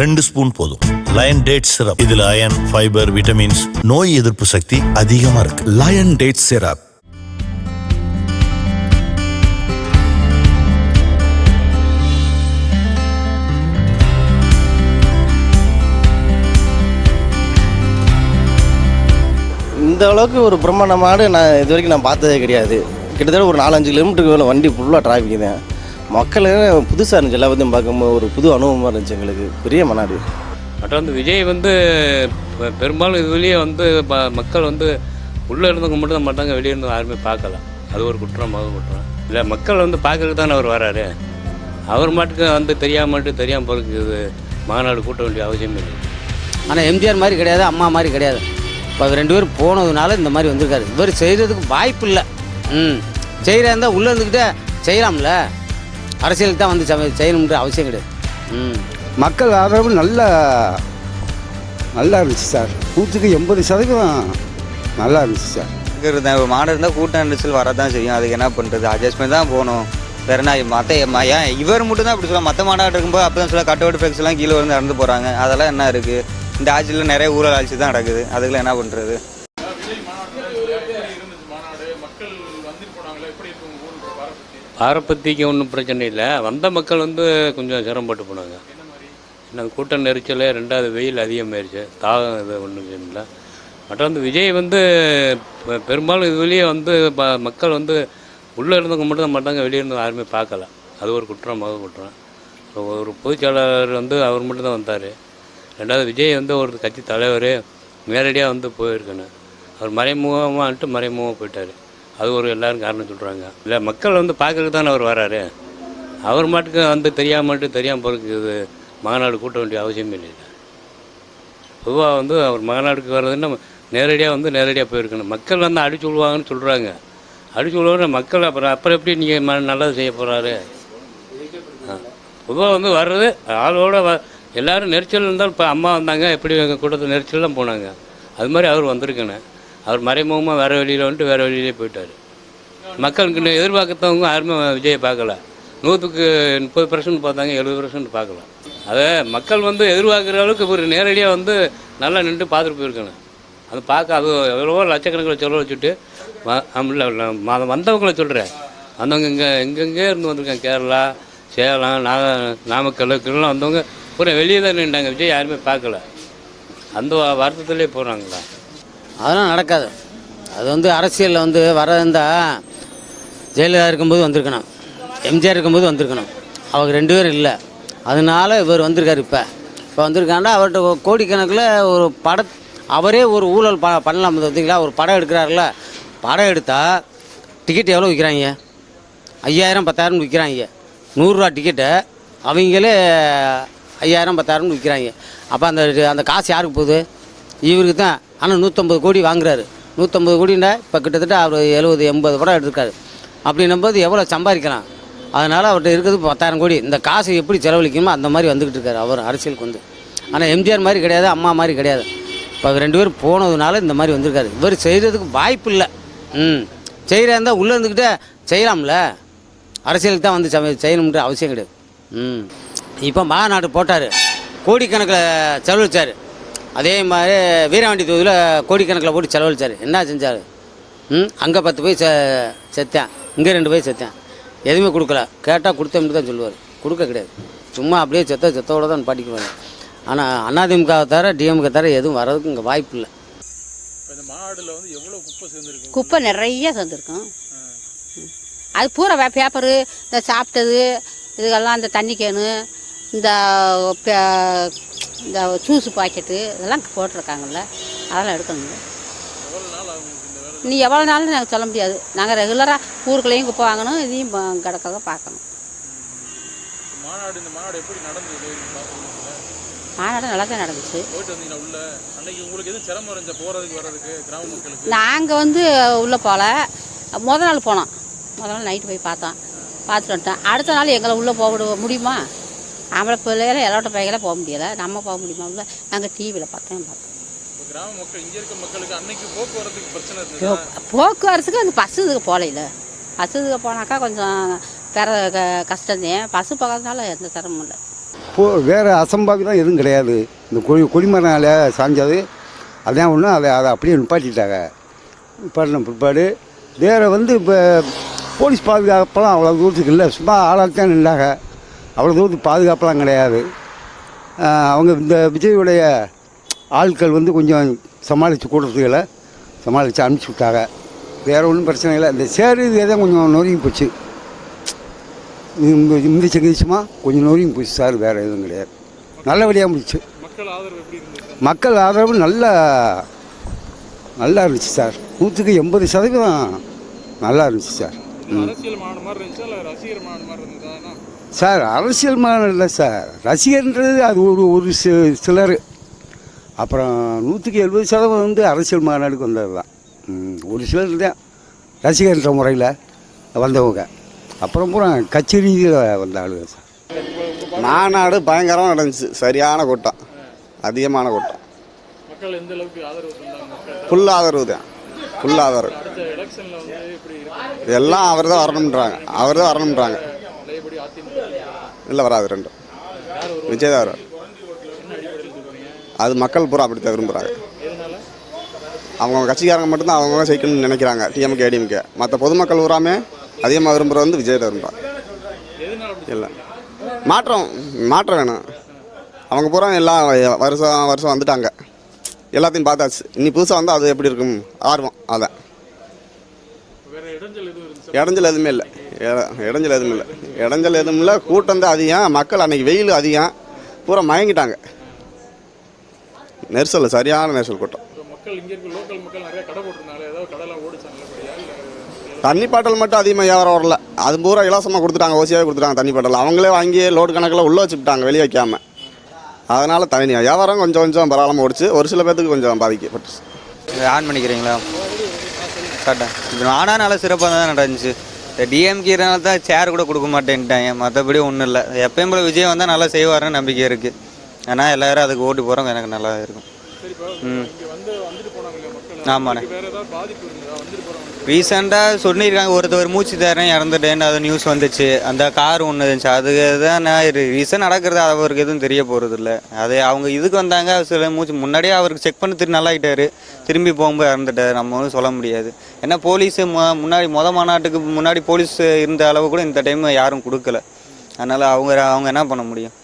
ரெண்டு ஸ்பூன் போதும். Line date syrup இதுல அயன் ஃபைபர் விட்டமின்ஸ் நோய் எதிர்ப்பு சக்தி அதிகமா இருக்கு. லயன் டேட் சிரப் இந்த அளவுக்கு ஒரு பிரம்மாண்ட மாடு நான் இது வரைக்கும் நான் பார்த்ததே கிடையாது. கிட்டத்தட்ட ஒரு நாலஞ்சு கிலோமீட்டருக்கு மேலே வண்டி ஃபுல்லாக டிராஃபிக் தான் மக்கள் புதுசாக இருந்துச்சு. எல்லாத்தையும் பார்க்கும்போது ஒரு புது அனுபவமாக இருந்துச்சு எங்களுக்கு. பெரிய மாநாடு மற்ற வந்து விஜய் வந்து பெரும்பாலும் இதுலேயே வந்து ப- மக்கள் வந்து உள்ளே இருந்தவங்க மட்டும் தான் மாட்டாங்க வெளியே இருந்து யாருமே பார்க்கல. அது ஒரு குற்றம் அது குற்றம். இல்லை மக்கள் வந்து பார்க்கறதுக்கு தானே அவர் வராரு. அவர் மாட்டுக்கு வந்து தெரியாம மட்டும் தெரியாமல் போகிறதுக்கு இது மாநாடு கூட்ட வேண்டிய அவசியம் இல்லை. ஆனால் எம்ஜிஆர் மாதிரி கிடையாது அம்மா மாதிரி கிடையாது. இப்போ அவர் ரெண்டு பேரும் போனதுனால இந்த மாதிரி வந்திருக்காரு. இவர் செய்கிறதுக்கு வாய்ப்பு இல்லை. ம். செய்கிறா இருந்தால் உள்ளே இருந்துக்கிட்டே செய்யலாம்ல. அரசியலுக்கு தான் வந்து சம- செய்யணுன்ற அவசியம் கிடையாது. ம். மக்கள் ஆதரவு நல்ல நல்லா இருந்துச்சு சார். நூற்றுக்கு எண்பது சதவீதம் நல்லா இருந்துச்சு சார். இருந்தேன் ஒரு மாடு இருந்தால் கூட்டம் நெரிசல் வரதான் செய்யும். அதுக்கு என்ன பண்ணுறது அட்ஜஸ்ட்மெண்ட் தான் போகணும். வேற என்ன மற்ற ஏன் இவர் மட்டும் தான் அப்படி சொல்லலாம் மற்ற மாநாடு இருக்கும்போது அப்போ தான் சொல்ல கட்டோடு ஃப்ளெக்ஸ் எல்லாம் கீழே வந்து இறந்து போகிறாங்க அதெல்லாம் என்ன இருக்குது இந்த ஆட்சியில் நிறைய ஊழல் ஆட்சி தான் நடக்குது. அதுக்கெல்லாம் என்ன பண்ணுறது பாரபத்திக்கு ஒன்றும் பிரச்சனை இல்லை. வந்த மக்கள் வந்து கொஞ்சம் சிரமப்பட்டு போனாங்க. என்ன கூட்டம் நெரிச்சல் ரெண்டாவது வெயில் அதிகமாயிருச்சு. தாகம் இது ஒன்றும் இல்லை மற்ற வந்து விஜய் வந்து பெ- பெரும்பாலும் இதுலேயே வந்து ப- மக்கள் வந்து உள்ளே இருந்தவங்க மட்டும் தான் மாட்டாங்க. வெளியே இருந்து யாருமே பார்க்கல. அது ஒரு குற்றம். அது குற்றம் ஒரு பொதுச்செயலாளர் வந்து அவர் மட்டும் தான் வந்தார். ரெண்டாவது விஜய் வந்து ஒரு கட்சி தலைவர் நேரடியாக வந்து போயிருக்கணும் அவர் மறைமுகமான்ட்டு மறைமுகமாக போயிட்டார். அது ஒரு எல்லாரும் காரணம் சொல்கிறாங்க இல்லை மக்கள் வந்து பார்க்கறதுக்கு தானே அவர் வராரு. அவர் மாட்டுக்கு வந்து தெரியாமல் மட்டும் தெரியாமல் போகிறதுக்கு இது மாநாடு கூட்ட வேண்டிய அவசியம் இல்லை பொதுவாக வந்து அவர் மாநாடுக்கு வர்றதுன்னா நேரடியாக வந்து நேரடியாக போயிருக்கணும். மக்கள் வந்து அடிச்சு விடுவாங்கன்னு சொல்கிறாங்க அடிச்சு விடுவாங்க மக்கள் அப்புறம் அப்புறம் எப்படி நீங்கள் நல்லது செய்ய போகிறாரு பொதுவாக வந்து வர்றது ஆளோட வ எல்லாரும் நெரிச்சல் இருந்தாலும் இப்போ அம்மா வந்தாங்க எப்படி எங்கள் கூட்டத்தில் நெரிச்சல்லாம் போனாங்க. அது மாதிரி அவர் வந்திருக்கேன்னு அவர் மறைமுகமாக வேறு வழியில் வந்துட்டு வேறு வழியிலே போயிட்டார். மக்களுக்கு எதிர்பார்க்கத்தவங்க யாருமே விஜயை பார்க்கல. நூற்றுக்கு முப்பது பர்சன்ட் பார்த்தாங்க எழுபது பர்சன்ட் பார்க்கல. அதை மக்கள் வந்து எதிர்பார்க்குற அளவுக்கு ஒரு நேரடியாக வந்து நல்லா நின்று பார்த்துட்டு போயிருக்கணும் அது பார்க்க அது எவ்வளவோ லட்சக்கணக்கில் சொல்ல வச்சுட்டு வ- வந்தவங்கள சொல்கிறேன் வந்தவங்க இங்கே எங்கெங்கே இருந்து வந்திருக்காங்க. கேரளா சேலம் நாக நாமக்கல் இதெல்லாம் வந்தவங்க பூரா வெளியே தான் நின்றாங்க விஜய் யாருமே பார்க்கல. அந்த வருத்தத்துலேயே போகிறாங்களா அதெல்லாம் நடக்காது. அது வந்து அரசியலில் வந்து வர இருந்தால் ஜெயலலிதா இருக்கும்போது வந்திருக்கணும். எம்ஜிஆர் இருக்கும்போது வந்திருக்கணும். அவங்க ரெண்டு பேரும் இல்லை. அதனால இவர் வந்திருக்காரு இப்போ. இப்போ வந்திருக்காண்டா அவர்கிட்ட கோடிக்கணக்கில் ஒரு பட அவரே ஒரு ஊழல் ப பண்ணலாம் பார்த்தீங்களா ஒரு படம் எடுக்கிறாருல படம் எடுத்தால் டிக்கெட் எவ்வளோ விற்கிறாங்க ஐயாயிரம் பத்தாயிரம் விற்கிறாங்க நூறுரூவா டிக்கெட்டை அவங்களே ஐயாயிரம் பத்தாயிரம் விற்கிறாங்க அப்போ அந்த அந்த காசு யாருக்கு போகுது? இவருக்கு தான் ஆனால் நூற்றம்பது கோடி வாங்குறாரு. நூற்றம்பது கோடின்னா இப்போ கிட்டத்தட்ட அவர் எழுபது எண்பது படம் எடுத்திருக்காரு. அப்படின்னும்போது எவ்வளோ சம்பாதிக்கலாம்? அதனால் அவர்கிட்ட இருக்கிறது பத்தாயிரம் கோடி. இந்த காசை எப்படி செலவழிக்கணுமோ அந்த மாதிரி வந்துக்கிட்டு இருக்காரு அவர் அரசியலுக்கு வந்து ஆனால் எம்ஜிஆர் மாதிரி கிடையாது அம்மா மாதிரி கிடையாது. இப்போ ரெண்டு பேரும் போனதுனால இந்த மாதிரி வந்திருக்காரு. இவர் செய்கிறதுக்கு வாய்ப்பு இல்லை. ம். செய்கிறா இருந்தால் உள்ளே இருந்துக்கிட்டே செய்யலாம்ல. அரசியலுக்கு தான் வந்து சம- செய்யணுன்ற அவசியம் கிடையாது. ம். இப்போ மாநாடு போட்டார். கோடிக்கணக்கில் செலவழிச்சார். அதே மாதிரி வீரவாண்டி தொகுதியில் கோடிக்கணக்கில் போட்டு செலவழிச்சார். என்ன செஞ்சார்? ம் அங்கே பத்து போய் செ செத்தேன். இங்கே ரெண்டு போய் செத்தேன். எதுவுமே கொடுக்கல. கேட்டால் கொடுத்தோம்னு தான் சொல்லுவார். கொடுக்க கிடையாது. சும்மா அப்படியே செத்த செத்தோட தான் பாட்டிக்குவாங்க ஆனால் அதிமுகவை தவிர டிஎம்கே தவிர எதுவும் வர்றதுக்கு இங்கே வாய்ப்பு இல்லை. குப்பை நிறைய சேர்ந்துருக்கும். அது பூரா வே- பேப்பரு இந்த சாப்பிட்டது இதுக்கெல்லாம் இந்த தண்ணி கேனு இந்த இந்த ஜூஸ் பாக்கெட்டு இதெல்லாம் போட்டிருக்காங்கல்ல அதெல்லாம் எடுக்கணுங்க நீ எவ்வளோ நாள்னு நாங்கள் சொல்ல முடியாது. நாங்கள் ரெகுலராக ஊருக்குள்ளேயும் குப்பை வாங்கணும் இதையும் கிடக்கத பார்க்கணும். மாநாடு நல்லா தான் நடந்துச்சு. நாங்கள் வந்து உள்ளே போகல முத நாள் போனோம். முத நாள் நைட்டு போய் பார்த்தோம். பார்த்துட்டு வந்துட்டோம். அடுத்த நாள் எங்களை உள்ளே போக முடியுமா? ஆம்பளை பிள்ளைகள எல்லாட்ட பைகளை போக முடியலை. நம்ம போக முடியுமா? உள்ள நாங்கள் டிவியில் பார்த்தோம் பார்த்தோம் போக்குவரத்துக்கு அந்த பஸ்ஸு இதுக்கு போகலையில பஸ்ஸு இதுக்கு போனாக்கா கொஞ்சம் பெற க- கஷ்டம்தான் பஸ்ஸு போகாதனால எந்த சிரமமும் இல்லை. போ வேறு அசம்பாவிதம் எதுவும் கிடையாது. இந்த கொடி கொடிமரனால சாஞ்சது. அதான் ஒன்று அதை அதை அப்படியே நிப்பாட்டிட்டாங்க. நிப்பாட்டின பிற்பாடு வேறு வந்து இப்போ போலீஸ் பாதுகாப்பெல்லாம் அவ்வளோ தூரத்துக்கு இல்லை. சும்மா ஆளாத்தான் நின்றாங்க. அவ்வளோ தூரத்துக்கு பாதுகாப்பெல்லாம் கிடையாது. அவங்க இந்த விஜயுடைய ஆட்கள் வந்து கொஞ்சம் சமாளித்து கூட்டத்துகளை சமாளித்து அனுப்பிச்சி விட்டாங்க. வேறு ஒன்றும் பிரச்சனை இல்லை. இந்த சேரு இதே தான் கொஞ்சம் நொறுங்கி போச்சு. இந்த இந்த சங்கதிச்சுமா கொஞ்சம் நொறுங்கி போச்சு சார் வேறு எதுவும் கிடையாது. நல்லபடியாக முடிச்சு. மக்கள் ஆதரவு நல்ல நல்லா இருந்துச்சு சார். நூற்றுக்கு எண்பது சதவீதம் நல்லா இருந்துச்சு சார். அரசியல் மாதிரி இருந்துச்சா ரசிகர் மாதிரி சார் அரசியல் மாநாடு இல்லை சார். ரசிகர்ன்றது அது ஒரு ஒரு சிலர். அப்புறம் நூற்றுக்கு எழுபது சதவீதம் வந்து அரசியல் மாநாடுக்கு வந்தது தான் ஒரு சிலர் தான் ரசிகர்ன்ற முறையில் வந்தவங்க. அப்புறம் பூரா கட்சி ரீதியில் வந்த ஆளுங்க சார். மாநாடு பயங்கரமாக நடந்துச்சு. சரியான கூட்டம். அதிகமான கூட்டம். மக்கள் எந்த அளவுக்கு ஆதரவு தந்தாங்க? மக்கள் ஃபுல் ஆதரவு தான். ஃபுல் ஆதரவு. அடுத்த எலெக்ஷனில் வந்து இப்படி இருக்கு. எல்லாம் அவர் தான் வரணுன்றாங்க அவர் தான் வரணுன்றாங்க இல்லை வராது ரெண்டும். விஜய் தான் அது மக்கள் பூரா அப்படி தான் விரும்புகிறாங்க அவங்க கட்சிக்காரங்க மட்டும்தான் அவங்க ஜெயிக்கணும்னு நினைக்கிறாங்க டிஎம்கே ஏடிஎம்கே மற்ற பொதுமக்கள் பூராமே அதிகமாக விரும்புகிறது வந்து விஜய் தான் விரும்புகிறாங்க இல்லை. மாற்றம் மாற்றம் வேணும். அவங்க பூரா எல்லாம் வருஷம் வருஷம் வந்துட்டாங்க. எல்லாத்தையும் பார்த்தாச்சு. இனி புதுசாக வந்தால் அது எப்படி இருக்கும்? ஆர்வம் அதான். இடைஞ்சல் எதுவும் இல்லை. இடைஞ்சல் எதுவும் இல்லை. இடைஞ்சல் எதுவும் இல்லை. கூட்டம் தான் அதிகம். மக்கள் அன்னைக்கு வெயில் அதிகம். பூரா மயங்கிட்டாங்க. நெரிசல் சரியான நெரிசல் கூட்டம். இப்போ மக்கள் இங்கே இருக்க லோக்கல் மக்கள் நிறைய கடை போட்டிருந்தாங்க ஏதாவது கடைலாம் ஓடிச்சா நல்லபடியா இல்லை தண்ணி பாட்டல் மட்டும் அதிகமாக வியாபாரம் வரல. அது பூரா இலவசமாக கொடுத்துட்டாங்க ஓசியாகவே கொடுத்துட்டாங்க தண்ணி பாட்டல். அவங்களே வாங்கி லோடு கணக்கில் உள்ளே வச்சுக்கிட்டாங்க வெளியே வைக்காம. அதனால் தனி வியாபாரம் கொஞ்சம் கொஞ்சம் பரவாயில்லாம ஓடிச்சு. ஒரு சில பேர்த்துக்கு கொஞ்சம் பாதிக்கப்பட்டுச்சு. ஆன் பண்ணிக்கிறீங்களா? கரெக்டாக இது நானா நல்லா சிறப்பாக தான் நடந்துச்சு. இந்த டிஎம்கேனால தான் சேர் கூட கொடுக்க மாட்டேன்ட்டாங்க. மற்றபடி ஒன்றும் இல்லை. எப்பயும் போல விஜய் வந்தால் நல்லா செய்வாருன்னு நம்பிக்கை இருக்குது ஏன்னா எல்லாரும் அதுக்கு ஓட்டு போகிறவங்க எனக்கு நல்லா இருக்கும். ம். ஆமாண்ணே. ரீசெண்டாக சொல்லியிருக்காங்க. ஒருத்தர் மூச்சு தரேன் இறந்துட்டேன்னு அது நியூஸ் வந்துச்சு. அந்த கார் ஒன்று இருந்துச்சு. அதுக்கு தான் நான் ரீசன் நடக்கிறது அவருக்கு எதுவும் தெரிய போகிறது இல்லை அது அவங்க இதுக்கு வந்தாங்க. சில மூச்சு முன்னாடியே அவருக்கு செக் பண்ணி திரும்பி நல்லாயிட்டாரு திரும்பி போகும்போது இறந்துட்டாரு. நம்ம ஒன்றும் சொல்ல முடியாது. ஏன்னா போலீஸ் முன்னாடி மொத மாநாட்டுக்கு முன்னாடி போலீஸ் இருந்த அளவு கூட இந்த டைம் யாரும் கொடுக்கல. அதனால் அவங்க அவங்க என்ன பண்ண முடியும்?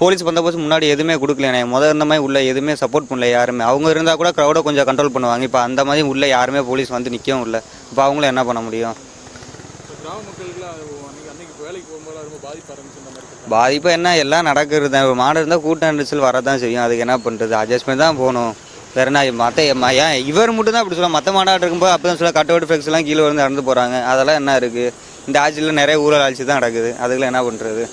போலீஸ் பந்தோபஸ்து முன்னாடி எதுவுமே கொடுக்கலண்ணே முதல் இருந்த மாதிரி உள்ள எதுவுமே சப்போர்ட் பண்ணல யாருமே. அவங்க இருந்தால் கூட க்ரௌடை கொஞ்சம் கண்ட்ரோல் பண்ணுவாங்க. இப்போ அந்த மாதிரி உள்ள யாருமே போலீஸ் வந்து நிற்கவும் இல்லை. இப்போ அவங்களும் என்ன பண்ண முடியும்? பாதிப்பு என்ன? எல்லாம் நடக்கிறது தான். மாடு இருந்தால் கூட்டம் நெரிசல் வரதான் செய்யும். அதுக்கு என்ன பண்ணுறது அட்ஜஸ்ட்மெண்ட் தான் போகணும். வேற என்ன? மற்ற ஏன்? இவர் மட்டும் தான் அப்படி சொல்ல மற்ற மாநாடு இருக்கும்போது அப்போ தான் சொல்ல கட் அவுட் ஃப்ளெக்ஸ் எல்லாம் கீழே வந்து நடந்து போகிறாங்க அதெல்லாம் என்ன இருக்குது இந்த ஆட்சியில் நிறைய ஊழல் ஆட்சி தான் நடக்குது. அதுக்கெல்லாம் என்ன பண்ணுறது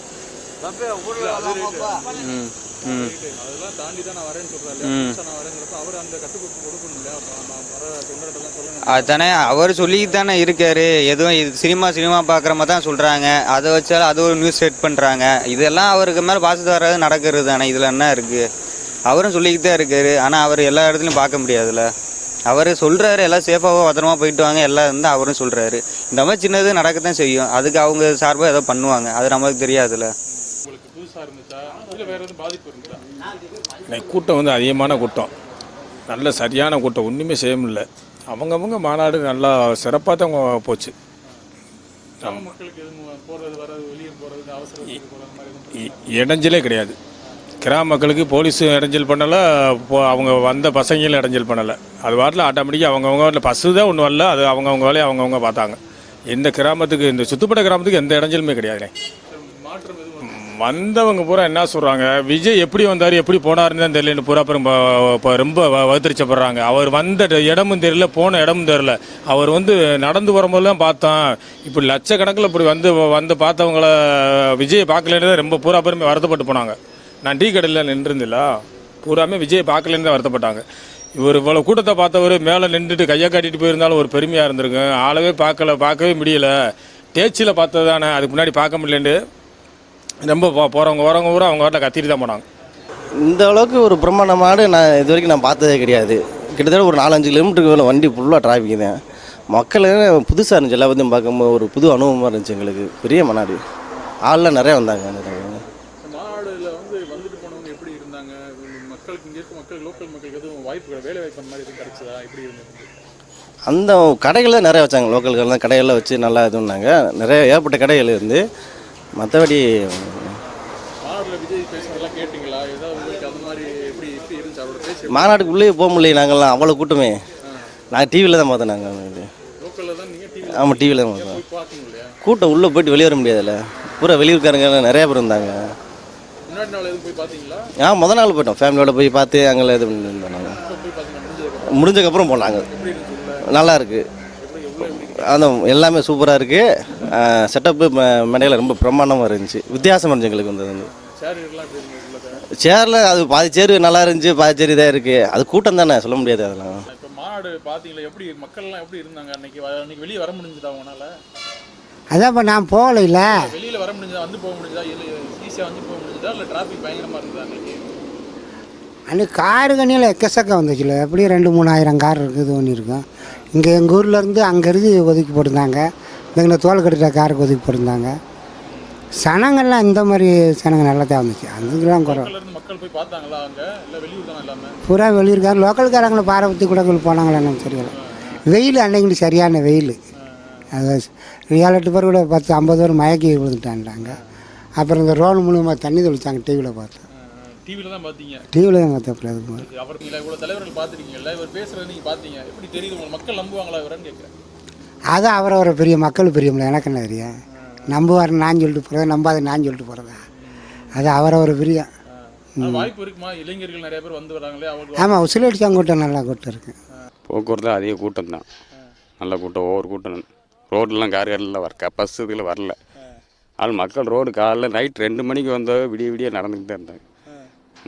அதெல்லாம் தாண்டி தான் நான் வரேன்னு சொல்றாரு ம். நான் வரேங்கிறப்ப அவர் அந்த கட்டுக்கோப்பு கொடுக்கணும் இல்லையா? அப்ப நான் வர தொண்டர்கிட்டலாம் சொல்லணும் அதுதானே அவர் சொல்லிட்டு தானே இருக்காரு. எதுவும் இது சினிமா சினிமா பார்க்குற மாதிரி தான் சொல்கிறாங்க அதை வச்சாலும் அது ஒரு நியூஸ் செட் பண்ணுறாங்க இதெல்லாம் அவருக்கு மேலே பாசத்து வராது நடக்கிறது தானே. இதில் என்ன இருக்குது அவரும் சொல்லிக்கிட்டு தான் இருக்காரு. ஆனால் அவர் எல்லா இடத்துலையும் பார்க்க முடியாதுல்ல. அவர் சொல்கிறாரு எல்லாம் சேஃபாக பத்திரமா போயிட்டு வாங்க. எல்லாம் வந்து அவரும் சொல்கிறாரு இந்த மாதிரி சின்னது நடக்கத்தான் செய்யும். அதுக்கு அவங்க சார்பாக ஏதோ பண்ணுவாங்க. அது நமக்கு தெரியாதுல்ல. புதுசா இருந்துச்சா? இல்லை வேற எதுவும் பாதிப்பு இருந்துச்சா? இன்னைக்கு கூட்டம் வந்து அதிகமான கூட்டம். நல்ல சரியான கூட்டம். ஒன்றுமே செய்ய முடியல. அவங்கவுங்க மாநாடு நல்லா சிறப்பாக தான் போச்சு. இடைஞ்சலே கிடையாது. கிராம மக்களுக்கு போலீஸ் இடைஞ்சல் பண்ணலை. அவங்க வந்த பசங்களும் இடைஞ்சல் பண்ணலை. அது வாட்டில் ஆட்டோமேட்டிக்காக அவங்கவுங்க பஸ்ஸு தான் ஒன்றும் வரல. அது அவங்கவுங்க வேலையை அவங்கவுங்க பார்த்தாங்க. இந்த கிராமத்துக்கு இந்த சுத்துப்பட்ட கிராமத்துக்கு எந்த இடைஞ்சலுமே கிடையாதுண்ணே. வந்தவங்க பூரா என்ன சொல்கிறாங்க விஜய் எப்படி வந்தார் எப்படி போனார்னு தான் தெரியலன்னு பூரா அப்புறம் இப்போ ரொம்ப வ- வகுத்தரிச்சப்படுறாங்க அவர் வந்த இடமும் தெரியல போன இடமும் தெரியல. அவர் வந்து நடந்து வரும்போதெல்லாம் பார்த்தோம். இப்படி லட்சக்கணக்கில் இப்படி வந்து வந்து பார்த்தவங்கள விஜயை பார்க்கலன்னு தான் ரொம்ப பூரா பேருமே வருத்தப்பட்டு போனாங்க. நான் டீ கடையில் நின்றுருந்தில்ல பூராமே விஜயை பார்க்கலன்னு தான் வருத்தப்பட்டாங்க. இவர் இவ்வளோ கூட்டத்தை பார்த்தவர் மேலே நின்றுட்டு கையை காட்டிட்டு போயிருந்தாலும் ஒரு பெருமையாக இருந்திருக்கும். ஆளவே பார்க்கல பார்க்கவே முடியல. தேச்சியில் பார்த்தது தானே அதுக்கு முன்னாடி பார்க்க முடியலன்ட்டு ரொம்ப போ- போறவங்க வரவங்க பூரா அவங்க வாட்டில் கத்திட்டு தான் போனாங்க. இந்த அளவுக்கு ஒரு பிரம்மாண்டமான நான் இது வரைக்கும் நான் பார்த்ததே கிடையாது. கிட்டத்தட்ட ஒரு நாலஞ்சு கிலோமீட்டருக்கு மேலே வண்டி ஃபுல்லாக டிராஃபிக் தான் மக்கள் புதுசாக இருந்துச்சு எல்லாத்தையும் பார்க்கும்போது ஒரு புது அனுபவமாக இருந்துச்சு எங்களுக்கு. பெரிய மனாடி ஆள்லாம் நிறையா வந்தாங்க அந்த கடைகளில் நிறைய வச்சாங்க லோக்கல்கள்லாம் கடைகளில் வச்சு நல்லா இதுன்னாங்க நிறைய ஏகப்பட்ட கடைகள் இருந்து மற்றபடி மாநாட்டுக்கு உள்ளே போக முடியல நாங்கள்லாம் அவ்வளோ கூட்டமே. நாங்கள் டிவியில் தான் பார்த்தோம் நாங்கள் ஆமாம் டிவியில் தான் பார்த்தோம் கூட்டம் உள்ளே போயிட்டு வெளியே வர முடியாதுல்ல. பூரா வெளியூர்காரங்க நிறைய பேர் இருந்தாங்க ஆ முத நாள் போயிட்டோம். ஃபேமிலியோட போய் பார்த்து அங்கே இது பண்ணியிருந்தோம் நாங்கள் முடிஞ்சக்கப்புறம் போனாங்க நல்லா இருக்கு எப்படி உள்ள? எப்படி அந்த எல்லாமே சூப்பராக இருக்குது செட்டப்பு மேடையில் ரொம்ப பிரம்மாண்டமாக இருந்துச்சு. வித்தியாசமாக இருந்துச்சு எங்களுக்கு வந்து சேரில் அது பாதி சேர் நல்லா இருந்துச்சு பாதி சேர் இதாக இருக்குது அது கூட்டம் தானே சொல்ல முடியாது அதெல்லாம். இப்போ மாநாடு பார்த்தீங்களா எப்படி மக்கள்லாம் எப்படி இருந்தாங்க அன்னைக்கு? அன்னைக்கு வெளியே வர முடிஞ்சதா உங்களால? அதான் இப்போ நான் போகலைல்ல வெளியில் வர முடிஞ்சதா வந்து போக முடிஞ்சதா இல்லை ஈஸியாக வந்து போக முடிஞ்சதா இல்லை டிராஃபிக் பயங்கரமாக இருந்ததா அன்னைக்கு? அன்றைக்கி காரு கண்ணியில் எக்கச்சக்கம் வந்துச்சுல. எப்படியும் ரெண்டு மூணாயிரம் கார் இருக்குது ஒன்று இருக்கும். இங்கே எங்கள் ஊர்லேருந்து அங்கேருந்து ஒதுக்கி போட்டிருந்தாங்க. எங்களை தோல் கட்டுற காருக்கு ஒதுக்கி போட்டிருந்தாங்க. சனங்கள்லாம் இந்த மாதிரி சனங்க நல்லா தான் வந்துச்சு அதுக்கெல்லாம் குறை. பூரா வெளியிருக்காரு லோக்கல்காரங்களை பாரபத்தி கூட போனாங்களா எனக்கு தெரியல. வெயில் அன்னைக்கு சரியான வெயில். அது ஏழு எட்டு பேர் கூட பத்து ஐம்பது பேர் மயக்கி விழுந்துட்டான்டாங்க அப்புறம் இந்த ரோடு மூலமாக தண்ணி தெளிச்சாங்க டிவியில் பார்த்தேன் டிவியில் தான் பார்த்தீங்க. டிவியில் தான் பார்த்தேன் அதுக்கு மேலே அவர் இவ்வளோ தலைவர்கள் பார்த்துருக்கீங்கல்ல இவர் பேசுகிறத நீங்கள் பார்த்தீங்க. எப்படி தெரியுது உங்களுக்கு மக்கள் நம்புவாங்களா இவரன்னு கேட்குறேன் அது அவரவரை பெரிய மக்கள் பெரியவங்கள எனக்கு என்ன தெரியும்? நம்புவார் நான் சொல்லிட்டு போகிறதா நம்பாத நான் சொல்லிட்டு போகிறதா அது அவரவர் பிரியம் ஆனா வாய்ப்பு இருக்குமா? இளைஞர்கள் நிறைய பேர் வந்து வராங்களே ஆமாம் உசிலடிச்சாங்க கூட்டம் நல்லா கூட்டம் இருக்கு. போக்குவரத்து அதிக கூட்டம் தான். நல்ல கூட்டம் ஒவ்வொரு கூட்டம். ரோட்லாம் கார் காரில் வர பஸ் இதில் வரல. ஆள் மக்கள் ரோடு காலைல நைட் ரெண்டு மணிக்கு வந்த விடிய விடிய நடந்துக்கிட்டு தான் இருந்தாங்க.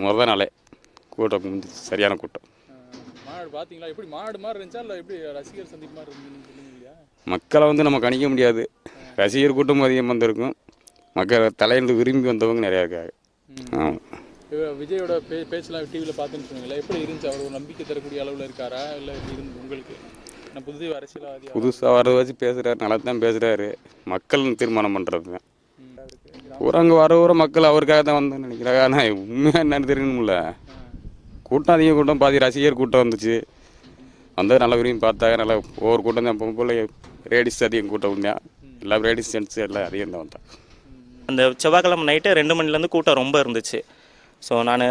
முத நாளே. கூட்டம். சரியான கூட்டம். மாநாடு பார்த்தீங்களா? எப்படி மாநாடு மாதிரி இருந்துச்சா? இல்லை எப்படி ரசிகர் சந்திப்பு மாதிரி இல்லையா மக்களை வந்து நம்ம கணிக்க முடியாது. ரசிகர் கூட்டமும் அதிகம் வந்திருக்கும் மக்கள் தலையிலிருந்து விரும்பி வந்தவங்க நிறையா இருக்காங்க. ஆமாம் விஜயோட பே பேச்செல்லாம் டிவியில் பார்த்துன்னு சொன்னீங்களா எப்படி இருந்துச்சு? அவர் ஒரு நம்பிக்கை தரக்கூடிய அளவில் இருக்காரா? இல்லை எப்படி இருந்து உங்களுக்கு? நான் புது அரசியல்வாதி புதுசாக வரதை வச்சு பேசுகிறாரு நல்லா தான் பேசுகிறாரு மக்கள் தீர்மானம் பண்ணுறது தான் ஊரங்க வர வர மக்கள் அவருக்காக தான் வந்தோம்னு நினைக்கிறாங்க ஆனால் உண்மையாக என்னன்னு தெரியணும்ல. கூட்டம் அதிக கூட்டம். பாதி ரசிகர் கூட்டம் வந்துச்சு. வந்தது நல்ல விரும்பி பார்த்தாங்க. நல்லா ஒவ்வொரு கூட்டம் தான். இப்போ போல் லேடிஸ் அதிகம் கூட்டம் உண்மையா எல்லா லேடிஸ் ஜென்ட்ஸ் எல்லாம் அதிகம் தான் வந்தாங்க. அந்த செவ்வாய்க்கிழமை நைட்டு ரெண்டு மணிலேருந்து கூட்டம் ரொம்ப இருந்துச்சு. ஸோ நான்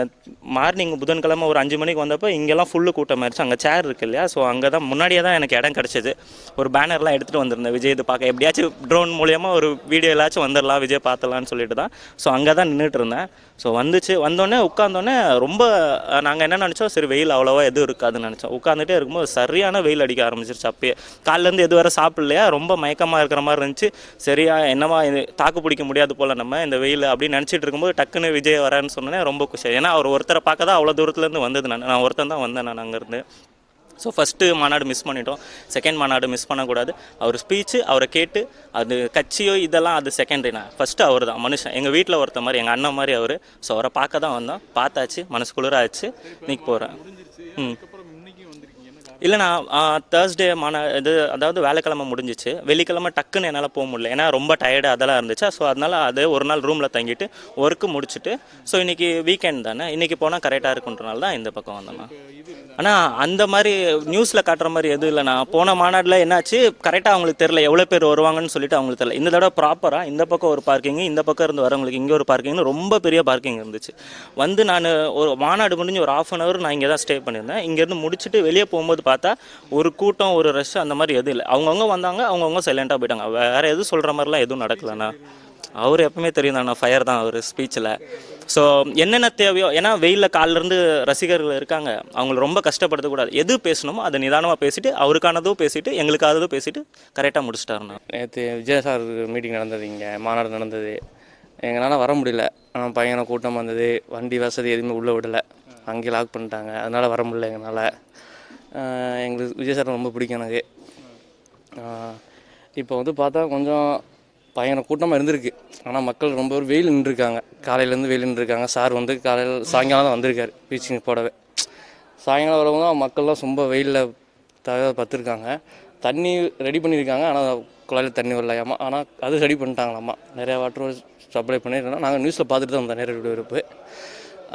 மார்னிங் புதன்கிழமை ஒரு அஞ்சு மணிக்கு வந்தப்போ இங்கெல்லாம் ஃபுல்லு கூட்டம் ஆயிடுச்சு அங்கே சேர் இருக்கு இல்லையா? ஸோ அங்கே தான் முன்னாடியே தான் எனக்கு இடம் கிடச்சிது. ஒரு பேனர்லாம் எடுத்துகிட்டு வந்திருந்தேன். விஜய் இது பார்க்க எப்படியாச்சும் ட்ரோன் மூலியமாக ஒரு வீடியோ எல்லாச்சும் வந்துடலாம் விஜய் பார்த்துலான்னு சொல்லிட்டு தான். ஸோ அங்கே தான் நின்றுட்டு இருந்தேன். ஸோ வந்துச்சு. வந்தோடனே உட்காந்தோடனே ரொம்ப நாங்கள் என்ன நினச்சோம்? சரி வெயில் அவ்வளோவா எதுவும் இருக்காதுன்னு நினச்சோம். உட்காந்துட்டே இருக்கும்போது சரியான வெயில் அடிக்க ஆரம்பிச்சிருச்சு அப்பயே. காலிலேருந்து எது வரை சாப்பிடலையா? ரொம்ப மயக்கமாக இருக்கிற மாதிரி இருந்துச்சு. சரியா என்னவா இது தாக்கு பிடிக்க முடியாது போல் நம்ம இந்த வெயில் அப்படின்னு நினச்சிட்டு இருக்கும்போது டக்குன்னு விஜய் வரேன்னு சொன்னோன்னே ரொம்ப குஷி ஏன்னா அவர் ஒருத்தரை பார்க்க தான் அவ்வளோ தூரத்துலேருந்து வந்தது நான். நான் ஒருத்தன் தான் வந்தேன் நான் அங்கேருந்து. ஸோ ஃபஸ்ட்டு மாநாடு மிஸ் பண்ணிட்டோம். செகண்ட் மாநாடு மிஸ் பண்ணக்கூடாது. அவர் ஸ்பீச்சு அவரை கேட்டு அது கட்சியோ இதெல்லாம் அது செகண்டரிண்ணா ஃபஸ்ட்டு அவர் தான் மனுஷன். எங்கள் வீட்டில் ஒருத்த மாதிரி எங்கள் அண்ணன் மாதிரி அவர். ஸோ அவரை பார்க்க தான் வந்தோம். பார்த்தாச்சு மனசு குளிராச்சு. இன்னைக்கு போகிறேன் ம். இல்லைண்ணா தேர்ஸ்டே மான இது அதாவது வேலைக்கிழமை முடிஞ்சிச்சு. வெள்ளிக்கிழமை டக்குன்னு என்னால் போக முடியல. ஏன்னா ரொம்ப டயர்டு அதெல்லாம் இருந்துச்சு. ஸோ அதனால் அது ஒரு நாள் ரூமில் தங்கிட்டு ஒர்க்கு முடிச்சுட்டு ஸோ இன்றைக்கி வீக்கெண்ட் தானே? இன்றைக்கி போனால் கரெக்டாக இருக்குன்றனால தான் இந்த பக்கம் வந்தேண்ணா ஆனால் அந்த மாதிரி நியூஸில் காட்டுற மாதிரி எதுவும் இல்லை. நான் போன மாநாட்டில் என்னாச்சு? கரெக்டாக அவங்களுக்கு தெரில எவ்வளோ பேர் வருவாங்கன்னு சொல்லிட்டு அவங்களுக்கு தெரில இந்த தடவை ப்ராப்பராக இந்த பக்கம் ஒரு பார்க்கிங் இந்த பக்கம் இருந்து வரவங்களுக்கு இங்கே ஒரு பார்க்கிங்னு ரொம்ப பெரிய பார்க்கிங் இருந்துச்சு. வந்து நான் ஒரு மாநாடு முடிஞ்சு ஒரு ஆஃப் அன் ஹவர் நான் இங்கே தான் ஸ்டே பண்ணியிருந்தேன் இங்கேருந்து முடிச்சுட்டு வெளியே போகும்போது பார்த்தா ஒரு கூட்டம் ஒரு ரஷ் அந்த மாதிரி எதுவும் இல்லை. அவங்கவுங்க வந்தாங்க அவங்கவுங்க சைலண்ட்டாக போயிட்டாங்க. வேறு எதுவும் சொல்கிற மாதிரிலாம் எதுவும் நடக்கலண்ணா. அவர் எப்பவுமே தெரியும் தானே ஃபயர் தான் அவர் ஸ்பீச்சில் ஸோ என்னென்ன தேவையோ ஏன்னா வெயிலில் காலிலேருந்து ரசிகர்கள் இருக்காங்க. அவங்கள ரொம்ப கஷ்டப்படுத்தக்கூடாது. எது பேசணுமோ அதை நிதானமாக பேசிட்டு அவருக்கானதும் பேசிட்டு எங்களுக்கானதும் பேசிட்டு கரெக்டாக முடிச்சிட்டாருண்ணா. நேற்று விஜய் சார் மீட்டிங் நடந்தது இங்கே மாநாடு நடந்தது. எங்களால் வர முடியல. ஆனால் பையனை கூட்டமாக வந்தது வண்டி வசதி எதுவுமே உள்ளே விடலை. அங்கேயே லாக் பண்ணிட்டாங்க. அதனால் வர முடியல எங்களால். எங்களுக்கு விஜய் சார் ரொம்ப பிடிக்கும் எனக்கு. இப்போ வந்து பார்த்தா கொஞ்சம் பயங்கர கூட்டமாக இருந்திருக்கு. ஆனால் மக்கள் ரொம்ப பேர் வெயில் நின்றுருக்காங்க. காலையிலேருந்து வெயில் நின்றுருக்காங்க. சார் வந்து காலையில் சாயங்காலம் தான் வந்திருக்காரு பீச்சிங் போடவே. சாயங்காலம் வரவங்க மக்கள்லாம் ரொம்ப வெயிலில் தக பத்துருக்காங்க. தண்ணி ரெடி பண்ணியிருக்காங்க ஆனால் குழாயில் தண்ணி வரலையாமா? ஆனால் அது ரெடி பண்ணிட்டாங்களாம்மா நிறையா வாட்டர் சப்ளை பண்ணியிருக்கோம் நாங்கள் நியூஸில் பார்த்துட்டு தான் வந்தோம் நேரடி இருப்பு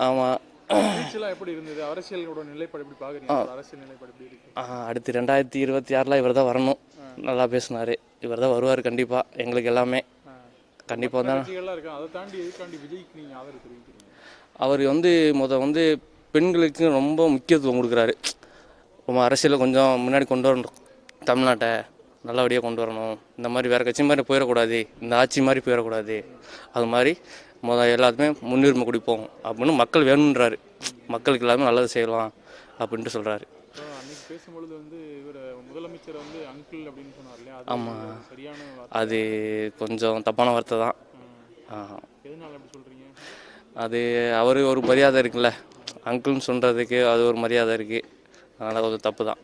ஆமாம் எப்படி இருந்தது? அரசியலோட நிலைப்பாடு எப்படி பார்க்குறீங்க? ஆ. அவரோட அரசியல் நிலைப்பாடு எப்படி இருக்கு? அடுத்து ரெண்டாயிரத்தி இருபத்தி ஆறில் இவர் தான் வரணும் நல்லா பேசினார். இவர் தான் வருவார் கண்டிப்பாக எங்களுக்கு எல்லாமே. கண்டிப்பாக தான். கட்சிகள்லாம் இருக்கு? அதை தாண்டி எதுக்காண்டி விஜய்க்கு நீங்க ஆதரவு தெரிவிக்கிறீங்க? அவர் வந்து முத வந்து பெண்களுக்கு ரொம்ப முக்கியத்துவம் கொடுக்குறாரு. ரொம்ப அரசியலில் கொஞ்சம் முன்னாடி கொண்டு வரணும். தமிழ்நாட்டை நல்லபடியாக கொண்டு வரணும். இந்த மாதிரி வேறு கட்சி மாதிரி போயிடக்கூடாது. இந்த ஆட்சி மாதிரி போயிடக்கூடாது. அது மாதிரி மொதல் எல்லாத்துமே முன்னுரிமை கொடுப்போம். அப்படின்னு மக்கள் வேணுன்றாரு மக்களுக்கு எல்லாமே நல்லது செய்யலாம் அப்படின்ட்டு சொல்கிறாரு பேசும்பொழுது வந்து இவர் முதலமைச்சர் வந்து அங்கிள் அப்படின்னு சொன்னார் இல்லையா ஆமாம் சரியான அது கொஞ்சம் தப்பான வார்த்தை தான். எதனால அப்படி அது அவர் ஒரு மரியாதை இருக்குல்ல. அங்கிள்னு சொல்கிறதுக்கு அது ஒரு மரியாதை இருக்குது அதனால் கொஞ்சம் தப்பு தான்.